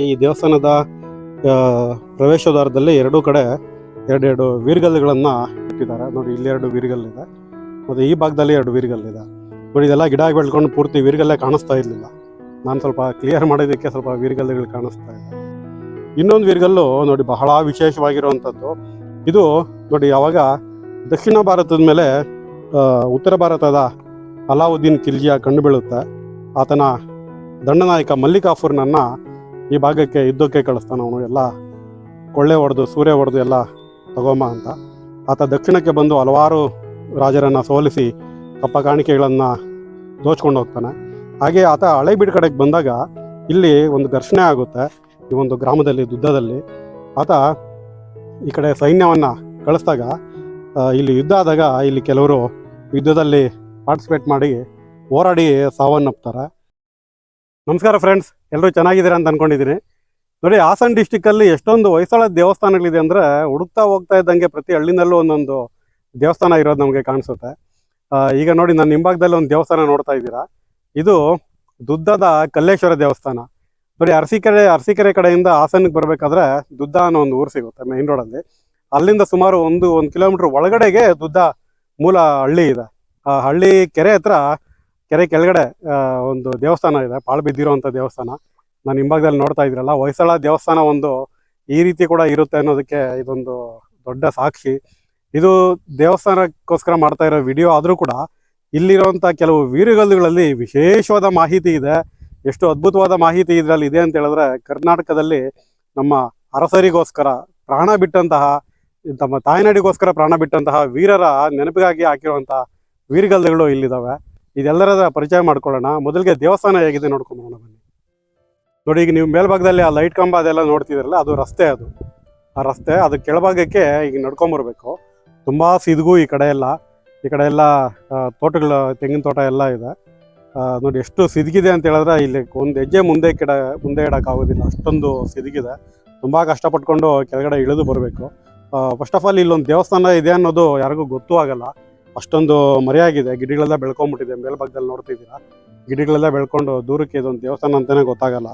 ಈ ದೇವಸ್ಥಾನದ ಪ್ರವೇಶದ್ವಾರದಲ್ಲಿ ಎರಡೂ ಕಡೆ ಎರಡೆರಡು ವೀರ್ಗಲ್ಲುಗಳನ್ನು ಇಟ್ಟಿದ್ದಾರೆ. ನೋಡಿ, ಇಲ್ಲಿ ಎರಡು ವೀರ್ಗಲ್ಲಿದೆ. ಮತ್ತು ಈ ಭಾಗದಲ್ಲಿ ಎರಡು ವೀರ್ಗಲ್ಲಿದೆ. ನೋಡಿ, ಇದೆಲ್ಲ ಗಿಡ ಬೆಳ್ಕೊಂಡು ಪೂರ್ತಿ ವೀರ್ಗಲ್ಲೇ ಕಾಣಿಸ್ತಾ ಇರಲಿಲ್ಲ. ನಾನು ಸ್ವಲ್ಪ ಕ್ಲಿಯರ್ ಮಾಡೋದಕ್ಕೆ ಸ್ವಲ್ಪ ವೀರ್ಗಲ್ಲುಗಳು ಕಾಣಿಸ್ತಾ ಇದೆ. ಇನ್ನೊಂದು ವೀರ್ಗಲ್ಲು ನೋಡಿ, ಬಹಳ ವಿಶೇಷವಾಗಿರುವಂಥದ್ದು. ಇದು ನೋಡಿ, ಯಾವಾಗ ದಕ್ಷಿಣ ಭಾರತದ ಮೇಲೆ ಉತ್ತರ ಭಾರತದ ಅಲಾವುದ್ದೀನ್ ಖಿಲ್ಜಿಯ ಕಂಡುಬೀಳುತ್ತೆ ಆತನ ದಂಡನಾಯಕ ಮಲ್ಲಿಕಾಫುರ್ನನ್ನ ಈ ಭಾಗಕ್ಕೆ ಯುದ್ಧಕ್ಕೆ ಕಳಿಸ್ತಾನೆ ಅವನು. ಎಲ್ಲ ಕೊಳ್ಳೆ ಹೊಡೆದು, ಸೂರ್ಯ ಹೊಡೆದು ಎಲ್ಲ ತಗೋಮ ಅಂತ. ಆತ ದಕ್ಷಿಣಕ್ಕೆ ಬಂದು ಹಲವಾರು ರಾಜರನ್ನು ಸೋಲಿಸಿ ಕಪ್ಪ ಕಾಣಿಕೆಗಳನ್ನು ದೋಚ್ಕೊಂಡು ಹೋಗ್ತಾನೆ. ಹಾಗೆ ಆತ ಹಳೇಬೀಡು ಕಡೆಗೆ ಬಂದಾಗ ಇಲ್ಲಿ ಒಂದು ಘರ್ಷಣೆ ಆಗುತ್ತೆ. ಈ ಒಂದು ಗ್ರಾಮದಲ್ಲಿ ದುದ್ದದಲ್ಲಿ ಆತ ಈ ಕಡೆ ಸೈನ್ಯವನ್ನು ಕಳಿಸ್ದಾಗ ಇಲ್ಲಿ ಯುದ್ಧ ಆದಾಗ ಇಲ್ಲಿ ಕೆಲವರು ಯುದ್ಧದಲ್ಲಿ ಪಾರ್ಟಿಸಿಪೇಟ್ ಮಾಡಿ ಹೋರಾಡಿ ಸಾವನ್ನಪ್ತಾರೆ. ನಮಸ್ಕಾರ ಫ್ರೆಂಡ್ಸ್ ಎಲ್ಲರೂ ಚೆನ್ನಾಗಿದ್ದೀರಾ ಅಂತ ಅನ್ಕೊಂಡಿದ್ದೀನಿ. ನೋಡಿ, ಹಾಸನ ಡಿಸ್ಟಿಕ್ಕಲ್ಲಿ ಎಷ್ಟೊಂದು ಹೊಯ್ಸಳ ದೇವಸ್ಥಾನಗಳಿದೆ ಅಂದರೆ ಹುಡುಕ್ತಾ ಹೋಗ್ತಾ ಇದ್ದಂಗೆ ಪ್ರತಿ ಹಳ್ಳಿನಲ್ಲೂ ಒಂದೊಂದು ದೇವಸ್ಥಾನ ಇರೋದು ನಮಗೆ ಕಾಣಿಸುತ್ತೆ. ಈಗ ನೋಡಿ ನನ್ನ ಹಿಂಭಾಗದಲ್ಲಿ ಒಂದು ದೇವಸ್ಥಾನ ನೋಡ್ತಾ ಇದ್ದೀರಾ. ಇದು ದುದ್ದದ ಕಲ್ಲೇಶ್ವರ ದೇವಸ್ಥಾನ. ನೋಡಿ, ಅರಸೀಕೆರೆ ಅರಸೀಕೆರೆ ಕಡೆಯಿಂದ ಹಾಸನಕ್ಕೆ ಬರಬೇಕಾದ್ರೆ ದುದ್ದ ಅನ್ನೋ ಒಂದು ಊರು ಸಿಗುತ್ತೆ ಮೇನ್ ರೋಡಲ್ಲಿ ಅಲ್ಲಿಂದ ಸುಮಾರು ಒಂದು ಒಂದು ಕಿಲೋಮೀಟ್ರ್ ಒಳಗಡೆಗೆ ದುದ್ದ ಮೂಲ ಹಳ್ಳಿ ಇದೆ. ಆ ಹಳ್ಳಿ ಕೆರೆ ಹತ್ರ ಕೆರೆ ಕೆಳಗಡೆ ಒಂದು ದೇವಸ್ಥಾನ ಇದೆ, ಪಾಳು ಬಿದ್ದಿರೋಂಥ ದೇವಸ್ಥಾನ. ನಾನು ಹಿಂಭಾಗದಲ್ಲಿ ನೋಡ್ತಾ ಇದ್ರಲ್ಲ, ಹೊಯ್ಸಳ ದೇವಸ್ಥಾನ ಒಂದು ಈ ರೀತಿ ಕೂಡ ಇರುತ್ತೆ ಅನ್ನೋದಕ್ಕೆ ಇದೊಂದು ದೊಡ್ಡ ಸಾಕ್ಷಿ. ಇದು ದೇವಸ್ಥಾನಕ್ಕೋಸ್ಕರ ಮಾಡ್ತಾ ಇರೋ ವಿಡಿಯೋ ಆದರೂ ಕೂಡ ಇಲ್ಲಿರುವಂಥ ಕೆಲವು ವೀರಗಲ್ಲುಗಳಲ್ಲಿ ವಿಶೇಷವಾದ ಮಾಹಿತಿ ಇದೆ. ಎಷ್ಟು ಅದ್ಭುತವಾದ ಮಾಹಿತಿ ಇದರಲ್ಲಿ ಇದೆ ಅಂತ ಹೇಳಿದ್ರೆ, ಕರ್ನಾಟಕದಲ್ಲಿ ನಮ್ಮ ಅರಸರಿಗೋಸ್ಕರ ಪ್ರಾಣ ಬಿಟ್ಟಂತಹ, ತಮ್ಮ ತಾಯ್ನಾಡಿಗೋಸ್ಕರ ಪ್ರಾಣ ಬಿಟ್ಟಂತಹ ವೀರರ ನೆನಪಿಗಾಗಿ ಹಾಕಿರುವಂತಹ ವೀರಗಲ್ಲುಗಳು ಇಲ್ಲಿದ್ದಾವೆ ಇದೆಲ್ಲರದ ಪರಿಚಯ ಮಾಡ್ಕೊಳ್ಳೋಣ. ಮೊದಲಿಗೆ ದೇವಸ್ಥಾನ ಹೇಗಿದೆ ನೋಡ್ಕೊಂಬರೋಣ ಬನ್ನಿ. ನೋಡಿ, ಈಗ ನೀವು ಮೇಲ್ಭಾಗದಲ್ಲಿ ಆ ಲೈಟ್ ಕಂಬ ಅದೆಲ್ಲ ನೋಡ್ತಿದ್ರಲ್ಲ ಅದು ರಸ್ತೆ ಅದು. ಆ ರಸ್ತೆ ಅದು ಕೆಳಭಾಗಕ್ಕೆ ಈಗ ನಡ್ಕೊಂಬರ್ಬೇಕು ತುಂಬ ಸಿದ್ಗು ಈ ಕಡೆ ಎಲ್ಲ. ಈ ಕಡೆ ಎಲ್ಲ ತೋಟಗಳ, ತೆಂಗಿನ ತೋಟ ಎಲ್ಲ ಇದೆ. ನೋಡಿ, ಎಷ್ಟು ಸಿದ್ಗಿದೆ ಅಂತ ಹೇಳಿದ್ರೆ ಇಲ್ಲಿ ಒಂದು ಹೆಜ್ಜೆ ಮುಂದೆ ಕೆಡ, ಮುಂದೆ ಇಡೋಕ್ಕಾಗೋದಿಲ್ಲ ಅಷ್ಟೊಂದು ಸಿದ್ಗಿದೆ. ತುಂಬ ಕಷ್ಟಪಟ್ಕೊಂಡು ಕೆಳಗಡೆ ಇಳಿದು ಬರಬೇಕು. ಫಸ್ಟ್ ಆಫ್ ಆಲ್ ಇಲ್ಲೊಂದು ದೇವಸ್ಥಾನ ಇದೆ ಅನ್ನೋದು ಯಾರಿಗೂ ಗೊತ್ತೂ ಆಗಲ್ಲ. ಅಷ್ಟೊಂದು ಮರೆಯಾಗಿದೆ. ಗಿಡಗಳೆಲ್ಲ ಬೆಳ್ಕೊಂಡ್ಬಿಟ್ಟಿದೆ ಮೇಲ್ಭಾಗದಲ್ಲಿ ನೋಡ್ತಿದ್ದೀರಾ? ಗಿಡಗಳೆಲ್ಲ ಬೆಳ್ಕೊಂಡು ದೂರಕ್ಕೆ ಇದೊಂದು ದೇವಸ್ಥಾನ ಅಂತಲೇ ಗೊತ್ತಾಗಲ್ಲ.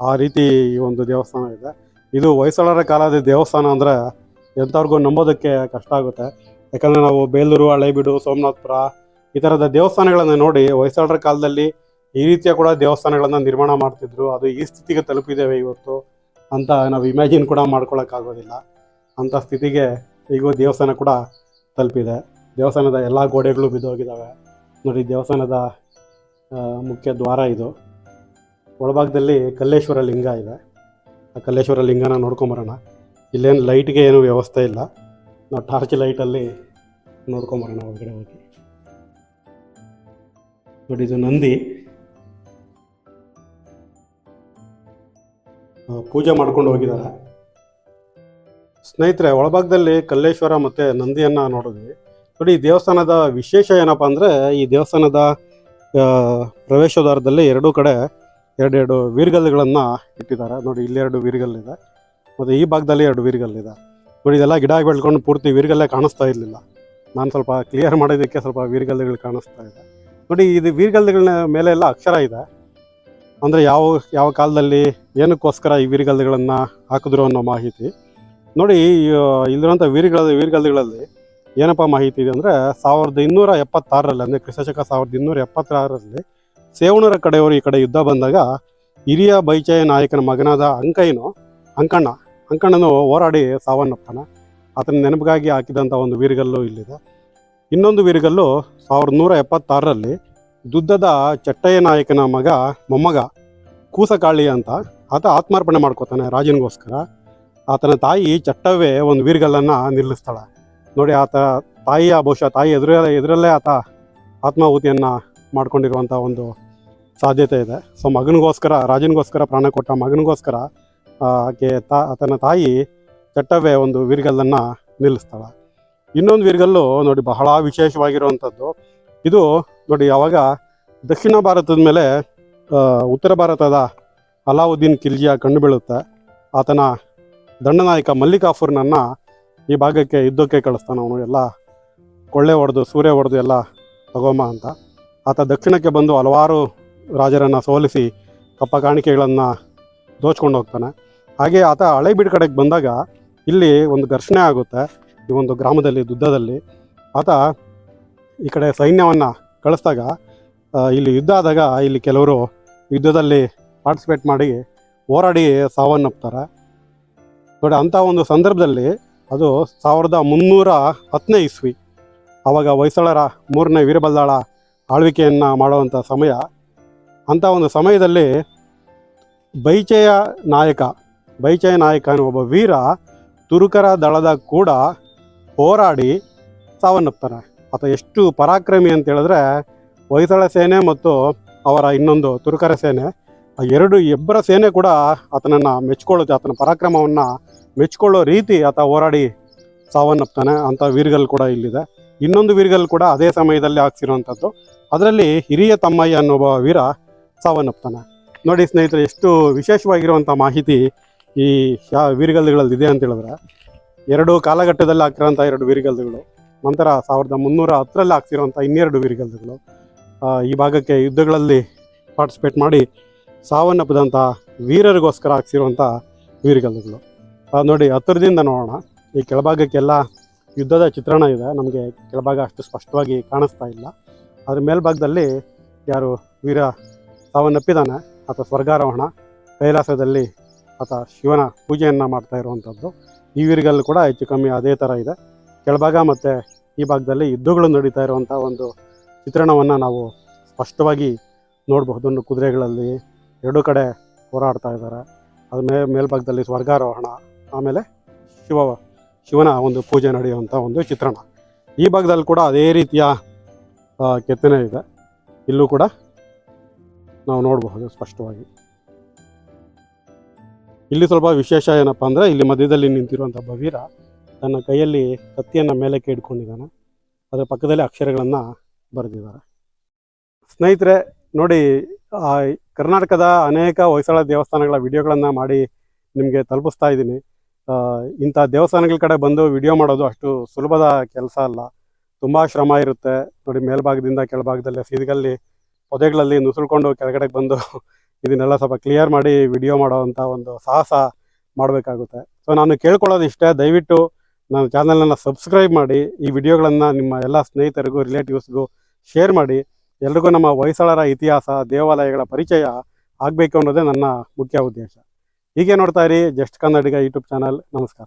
ಆ ರೀತಿ ಈ ಒಂದು ದೇವಸ್ಥಾನ ಇದೆ. ಇದು ಹೊಯ್ಸಳರ ಕಾಲದ ದೇವಸ್ಥಾನ ಅಂದರೆ ಎಂಥವ್ರಿಗೂ ನಂಬೋದಕ್ಕೆ ಕಷ್ಟ ಆಗುತ್ತೆ. ಯಾಕಂದರೆ ನಾವು ಬೇಲೂರು, ಹಳೇಬೀಡು, ಸೋಮನಾಥಪುರ ಈ ಥರದ ದೇವಸ್ಥಾನಗಳನ್ನು ನೋಡಿ ಹೊಯ್ಸಳರ ಕಾಲದಲ್ಲಿ ಈ ರೀತಿಯ ಕೂಡ ದೇವಸ್ಥಾನಗಳನ್ನು ನಿರ್ಮಾಣ ಮಾಡ್ತಿದ್ರು. ಅದು ಈ ಸ್ಥಿತಿಗೆ ತಲುಪಿದ್ದೇವೆ ಇವತ್ತು ಅಂತ ನಾವು ಇಮ್ಯಾಜಿನ್ ಕೂಡ ಮಾಡ್ಕೊಳ್ಳೋಕ್ಕಾಗೋದಿಲ್ಲ ಅಂಥ ಸ್ಥಿತಿಗೆ ಈಗ ದೇವಸ್ಥಾನ ಕೂಡ ತಲುಪಿದೆ. ದೇವಸ್ಥಾನದ ಎಲ್ಲ ಗೋಡೆಗಳು ಬಿದ್ದೋಗಿದ್ದಾವೆ. ನೋಡಿ, ದೇವಸ್ಥಾನದ ಮುಖ್ಯ ದ್ವಾರ ಇದು. ಒಳಭಾಗದಲ್ಲಿ ಕಲ್ಲೇಶ್ವರ ಲಿಂಗ ಇದೆ. ಆ ಕಲ್ಲೇಶ್ವರ ಲಿಂಗನ ನೋಡ್ಕೊಂಬರೋಣ. ಇಲ್ಲೇನು ಲೈಟ್ಗೆ ಏನು ವ್ಯವಸ್ಥೆ ಇಲ್ಲ. ನಾವು ಟಾರ್ಚ್ ಲೈಟಲ್ಲಿ ನೋಡ್ಕೊಂಬರೋಣ ಒಳಗಡೆ ಹೋಗಿ. ನೋಡಿ, ಇದು ನಂದಿ. ಪೂಜೆ ಮಾಡ್ಕೊಂಡು ಹೋಗಿದ್ದಾರೆ. ಸ್ನೇಹಿತರೆ, ಒಳಭಾಗದಲ್ಲಿ ಕಲ್ಲೇಶ್ವರ ಮತ್ತು ನಂದಿಯನ್ನು ನೋಡಿದ್ವಿ. ನೋಡಿ, ಈ ದೇವಸ್ಥಾನದ ವಿಶೇಷ ಏನಪ್ಪ ಅಂದರೆ, ಈ ದೇವಸ್ಥಾನದ ಪ್ರವೇಶದ್ವಾರದಲ್ಲಿ ಎರಡೂ ಕಡೆ ಎರಡೆರಡು ವೀರ್ಗಲ್ಲುಗಳನ್ನು ಇಟ್ಟಿದ್ದಾರೆ. ನೋಡಿ, ಇಲ್ಲಿ ಎರಡು ವೀರ್ಗಲ್ಲಿದೆ ಮತ್ತು ಈ ಭಾಗದಲ್ಲಿ ಎರಡು ವೀರ್ಗಲ್ಲಿದೆ. ನೋಡಿ, ಇದೆಲ್ಲ ಗಿಡ ಬೆಳ್ಕೊಂಡು ಪೂರ್ತಿ ವೀರ್ಗಲ್ಲೇ ಕಾಣಿಸ್ತಾ ಇರಲಿಲ್ಲ. ನಾನು ಸ್ವಲ್ಪ ಕ್ಲಿಯರ್ ಮಾಡೋದಕ್ಕೆ ಸ್ವಲ್ಪ ವೀರ್ಗಲ್ಲುಗಳು ಕಾಣಿಸ್ತಾ ಇದೆ. ನೋಡಿ, ಇದು ವೀರ್ಗಲ್ಲುಗಳ ಮೇಲೆ ಎಲ್ಲ ಅಕ್ಷರ ಇದೆ. ಅಂದರೆ ಯಾವ ಯಾವ ಕಾಲದಲ್ಲಿ ಏನಕ್ಕೋಸ್ಕರ ಈ ವೀರ್ಗಲ್ಲುಗಳನ್ನು ಹಾಕಿದ್ರು ಅನ್ನೋ ಮಾಹಿತಿ. ನೋಡಿ ಇಲ್ಲಿರುವಂಥ ವೀರ್ಗಲ್ ವೀರ್ಗಲ್ಲುಗಳಲ್ಲಿ ಏನಪ್ಪ ಮಾಹಿತಿ ಇದೆ ಅಂದರೆ ಸಾವಿರದ ಇನ್ನೂರ ಎಪ್ಪತ್ತಾರರಲ್ಲಿ, ಅಂದರೆ ಕ್ರಿಸ್ತಶಕ ಸಾವಿರದ ಇನ್ನೂರ ಎಪ್ಪತ್ತಾರರಲ್ಲಿ ಸೇವಣರ ಕಡೆಯವರು ಈ ಕಡೆ ಯುದ್ಧ ಬಂದಾಗ ಹಿರಿಯ ಬೈಚಯ ನಾಯಕನ ಮಗನಾದ ಅಂಕಯ್ಯನು ಅಂಕಣ್ಣ, ಅಂಕಣ್ಣನು ಹೋರಾಡಿ ಸಾವನ್ನಪ್ಪನ. ಆತನ ನೆನಪಿಗಾಗಿ ಹಾಕಿದಂಥ ಒಂದು ವೀರಗಲ್ಲು ಇಲ್ಲಿದೆ. ಇನ್ನೊಂದು ವೀರಗಲ್ಲು ಸಾವಿರದ ನೂರ ಎಪ್ಪತ್ತಾರರಲ್ಲಿ ದುದ್ದದ ಚಟ್ಟಯ್ಯ ನಾಯಕನ ಮಗ ಮೊಮ್ಮಗ ಕೂಸಕಾಳಿ ಅಂತ ಆತ ಆತ್ಮಾರ್ಪಣೆ ಮಾಡ್ಕೋತಾನೆ ರಾಜನಿಗೋಸ್ಕರ. ಆತನ ತಾಯಿ ಚಟ್ಟವೇ ಒಂದು ವೀರಗಲ್ಲನ್ನು ನಿಲ್ಲಿಸ್ತಾಳೆ. ನೋಡಿ ಆತ ತಾಯಿಯ ಬಹುಶಃ ತಾಯಿ ಎದುರಲ್ಲೇ ಎದುರಲ್ಲೇ ಆತ ಆತ್ಮಾಹುತಿಯನ್ನು ಮಾಡ್ಕೊಂಡಿರುವಂಥ ಒಂದು ಸಾಧ್ಯತೆ ಇದೆ. ಸೊ ಮಗನಿಗೋಸ್ಕರ, ರಾಜನಿಗೋಸ್ಕರ ಪ್ರಾಣ ಕೊಟ್ಟ ಮಗನಿಗೋಸ್ಕರ ಆಕೆ ತಾ ಆತನ ತಾಯಿ ಚಟ್ಟವೇ ಒಂದು ವೀರ್ಗಲ್ಲನ್ನು ನಿಲ್ಲಿಸ್ತಾಳೆ. ಇನ್ನೊಂದು ವೀರ್ಗಲ್ಲು ನೋಡಿ ಬಹಳ ವಿಶೇಷವಾಗಿರುವಂಥದ್ದು ಇದು ನೋಡಿ ಯಾವಾಗ ದಕ್ಷಿಣ ಭಾರತದ ಮೇಲೆ ಉತ್ತರ ಭಾರತದ ಅಲಾವುದ್ದೀನ್ ಖಿಲ್ಜಿಯ ಕಂಡುಬೀಳುತ್ತೆ ಆತನ ದಂಡನಾಯಕ ಮಲ್ಲಿಕಾಫುರ್ನನ್ನ ಈ ಭಾಗಕ್ಕೆ, ಯುದ್ಧಕ್ಕೆ ಕಳಿಸ್ತಾನೆ ಅವನು ಎಲ್ಲ. ಕೊಳ್ಳೆ ಹೊಡೆದು, ಸೂರ್ಯ ಹೊಡೆದು ಎಲ್ಲ ತಗೋಮ ಅಂತ. ಆತ ದಕ್ಷಿಣಕ್ಕೆ ಬಂದು ಹಲವಾರು ರಾಜರನ್ನು ಸೋಲಿಸಿ ಕಪ್ಪ ಕಾಣಿಕೆಗಳನ್ನು ದೋಚ್ಕೊಂಡು ಹೋಗ್ತಾನೆ. ಹಾಗೆ ಆತ ಹಳೆಬೀಡು ಕಡೆಗೆ ಬಂದಾಗ ಇಲ್ಲಿ ಒಂದು ಘರ್ಷಣೆ ಆಗುತ್ತೆ. ಈ ಒಂದು ಗ್ರಾಮದಲ್ಲಿ, ದುದ್ದದಲ್ಲಿ. ಆತ ಈ ಕಡೆ ಸೈನ್ಯವನ್ನು ಕಳಿಸ್ದಾಗ ಇಲ್ಲಿ ಯುದ್ಧ ಆದಾಗ ಇಲ್ಲಿ ಕೆಲವರು ಯುದ್ಧದಲ್ಲಿ ಪಾರ್ಟಿಸಿಪೇಟ್ ಮಾಡಿ ಹೋರಾಡಿ ಸಾವನ್ನಪ್ತಾರೆ. ನೋಡಿ, ಅಂಥ ಒಂದು ಸಂದರ್ಭದಲ್ಲಿ ಅದು ಸಾವಿರದ ಮುನ್ನೂರ ಹತ್ತನೇ ಇಸ್ವಿ. ಆವಾಗ ಹೊಯ್ಸಳರ ಮೂರನೇ ವೀರಬಲ್ಲಾಳ ಆಳ್ವಿಕೆಯನ್ನು ಮಾಡುವಂಥ ಸಮಯ. ಅಂಥ ಒಂದು ಸಮಯದಲ್ಲಿ ಬೈಚೆಯ ನಾಯಕ ಬೈಚೆಯ ನಾಯಕ ಅನ್ನೋ ಒಬ್ಬ ವೀರ ತುರುಕರ ದಳದ ಕೂಡ ಹೋರಾಡಿ ಸಾವನ್ನಪ್ತಾನೆ ಆತ ಎಷ್ಟು ಪರಾಕ್ರಮಿ ಅಂತ ಹೇಳಿದ್ರೆ ಹೊಯ್ಸಳ ಸೇನೆ ಮತ್ತು ಅವರ ಇನ್ನೊಂದು ತುರುಕರ ಸೇನೆ, ಆ ಎರಡು ಇಬ್ಬರ ಸೇನೆ ಕೂಡ ಆತನನ್ನು ಮೆಚ್ಕೊಳ್ಳುತ್ತೆ, ಆತನ ಪರಾಕ್ರಮವನ್ನು ಮೆಚ್ಕೊಳ್ಳೋ ರೀತಿ ಆತ ಹೋರಾಡಿ ಸಾವನ್ನಪ್ತಾನೆ ಅಂತ ವೀರ್ಗಲ್ ಕೂಡ ಇಲ್ಲಿದೆ. ಇನ್ನೊಂದು ವೀರ್ಗಲ್ ಕೂಡ ಅದೇ ಸಮಯದಲ್ಲಿ ಹಾಕ್ಸಿರುವಂಥದ್ದು ಅದರಲ್ಲಿ ಹಿರಿಯ ತಮ್ಮಯ್ಯ ಅನ್ನೋ ವೀರ ಸಾವನ್ನಪ್ತಾನೆ. ನೋಡಿ ಸ್ನೇಹಿತರೆ, ಎಷ್ಟು ವಿಶೇಷವಾಗಿರುವಂಥ ಮಾಹಿತಿ ಈ ಯಾ ವೀರ್ಗಲ್ಗಳಲ್ಲಿ ಇದೆ ಅಂತ ಹೇಳಿದ್ರೆ, ಎರಡು ಕಾಲಘಟ್ಟದಲ್ಲಿ ಹಾಕಿರೋಂಥ ಎರಡು ವೀರ್ಗಲ್ಗಳು, ನಂತರ ಸಾವಿರದ ಮುನ್ನೂರ ಹತ್ತರಲ್ಲಿ ಹಾಕ್ಸಿರುವಂಥ ಇನ್ನೆರಡು ವೀರ್ಗಲ್ಗಳು ಈ ಭಾಗಕ್ಕೆ ಯುದ್ಧಗಳಲ್ಲಿ ಪಾರ್ಟಿಸಿಪೇಟ್ ಮಾಡಿ ಸಾವನ್ನಪ್ಪದಂಥ ವೀರರಿಗೋಸ್ಕರ ಹಾಕ್ಸಿರುವಂಥ ವೀರ್ಗಲ್ಗಳು. ನೋಡಿ, ಹತ್ತಿರದಿಂದ ನೋಡೋಣ. ಈ ಕೆಳಭಾಗಕ್ಕೆಲ್ಲ ಯುದ್ಧದ ಚಿತ್ರಣ ಇದೆ. ನಮಗೆ ಕೆಳಭಾಗ ಅಷ್ಟು ಸ್ಪಷ್ಟವಾಗಿ ಕಾಣಿಸ್ತಾ ಇಲ್ಲ. ಅದ್ರ ಮೇಲ್ಭಾಗದಲ್ಲಿ ಯಾರು ವೀರ ಸಾವನ್ನಪ್ಪಿದ್ದಾನೆ ಆತ ಸ್ವರ್ಗಾರೋಹಣ, ಕೈಲಾಸದಲ್ಲಿ ಆತ ಶಿವನ ಪೂಜೆಯನ್ನು ಮಾಡ್ತಾ ಇರುವಂಥದ್ದು ಈ ವೀರಿಗಲ್ಲೂ ಕೂಡ ಹೆಚ್ಚು ಕಮ್ಮಿ ಅದೇ ಥರ ಇದೆ. ಕೆಳಭಾಗ ಮತ್ತು ಈ ಭಾಗದಲ್ಲಿ ಯುದ್ಧಗಳು ನಡೀತಾ ಇರುವಂಥ ಒಂದು ಚಿತ್ರಣವನ್ನು ನಾವು ಸ್ಪಷ್ಟವಾಗಿ ನೋಡಬಹುದು. ಕುದುರೆಗಳಲ್ಲಿ ಎರಡೂ ಕಡೆ ಹೋರಾಡ್ತಾ ಇದ್ದಾರೆ. ಅದ್ರ ಮೇಲ್ಭಾಗದಲ್ಲಿ ಸ್ವರ್ಗಾರೋಹಣ ಆಮೇಲೆ ಶಿವ, ಶಿವನ ಒಂದು ಪೂಜೆ ನಡೆಯುವಂಥ ಒಂದು ಚಿತ್ರಣ. ಈ ಭಾಗದಲ್ಲಿ ಕೂಡ ಅದೇ ರೀತಿಯ ಕೆತ್ತನೆ ಇದೆ. ಇಲ್ಲೂ ಕೂಡ ನಾವು ನೋಡಬಹುದು ಸ್ಪಷ್ಟವಾಗಿ. ಇಲ್ಲಿ ಸ್ವಲ್ಪ ವಿಶೇಷ ಏನಪ್ಪ ಅಂದರೆ, ಇಲ್ಲಿ ಮಧ್ಯದಲ್ಲಿ ನಿಂತಿರುವಂಥ ಭವೀರ ತನ್ನ ಕೈಯಲ್ಲಿ ಕತ್ತಿಯನ್ನು ಮೇಲಕ್ಕೆ ಇಟ್ಕೊಂಡಿದ್ದಾನೆ ಅದರ ಪಕ್ಕದಲ್ಲಿ ಅಕ್ಷರಗಳನ್ನು ಬರೆದಿದ್ದಾರೆ. ಸ್ನೇಹಿತರೆ, ನೋಡಿ ಕರ್ನಾಟಕದ ಅನೇಕ ಹೊಯ್ಸಳ ದೇವಸ್ಥಾನಗಳ ವಿಡಿಯೋಗಳನ್ನು ಮಾಡಿ ನಿಮಗೆ ತಲುಪಿಸ್ತಾ ಇದ್ದೀನಿ. ಇಂಥ ದೇವಸ್ಥಾನಗಳ ಕಡೆ ಬಂದು ವಿಡಿಯೋ ಮಾಡೋದು ಅಷ್ಟು ಸುಲಭದ ಕೆಲಸ ಅಲ್ಲ. ತುಂಬ ಶ್ರಮ ಇರುತ್ತೆ. ನೋಡಿ, ಮೇಲ್ಭಾಗದಿಂದ ಕೆಳಭಾಗದಲ್ಲಿ ಸೀದಗಲ್ಲಿ ಪೊದೆಗಳಲ್ಲಿ ನುಸುಳ್ಕೊಂಡು ಕೆಳಗಡೆಗೆ ಬಂದು ಇದನ್ನೆಲ್ಲ ಸ್ವಲ್ಪ ಕ್ಲಿಯರ್ ಮಾಡಿ ವಿಡಿಯೋ ಮಾಡೋವಂಥ ಒಂದು ಸಾಹಸ ಮಾಡಬೇಕಾಗುತ್ತೆ. ಸೊ ನಾನು ಕೇಳ್ಕೊಳ್ಳೋದು ಇಷ್ಟೇ. ದಯವಿಟ್ಟು ನನ್ನ ಚಾನಲನ್ನು ಸಬ್ಸ್ಕ್ರೈಬ್ ಮಾಡಿ, ಈ ವಿಡಿಯೋಗಳನ್ನು ನಿಮ್ಮ ಎಲ್ಲ ಸ್ನೇಹಿತರಿಗೂ ರಿಲೇಟಿವ್ಸ್ಗೂ ಶೇರ್ ಮಾಡಿ. ಎಲ್ರಿಗೂ ನಮ್ಮ ಹೊಯ್ಸಳರ ಇತಿಹಾಸ, ದೇವಾಲಯಗಳ ಪರಿಚಯ ಆಗಬೇಕು ಅನ್ನೋದೇ ನನ್ನ ಮುಖ್ಯ ಉದ್ದೇಶ. ಹೀಗೆ ನೋಡ್ತಾ ಇರಿ ಜಸ್ಟ್ ಕನ್ನಡಿಗ ಯೂಟ್ಯೂಬ್ ಚಾನಲ್. ನಮಸ್ಕಾರ.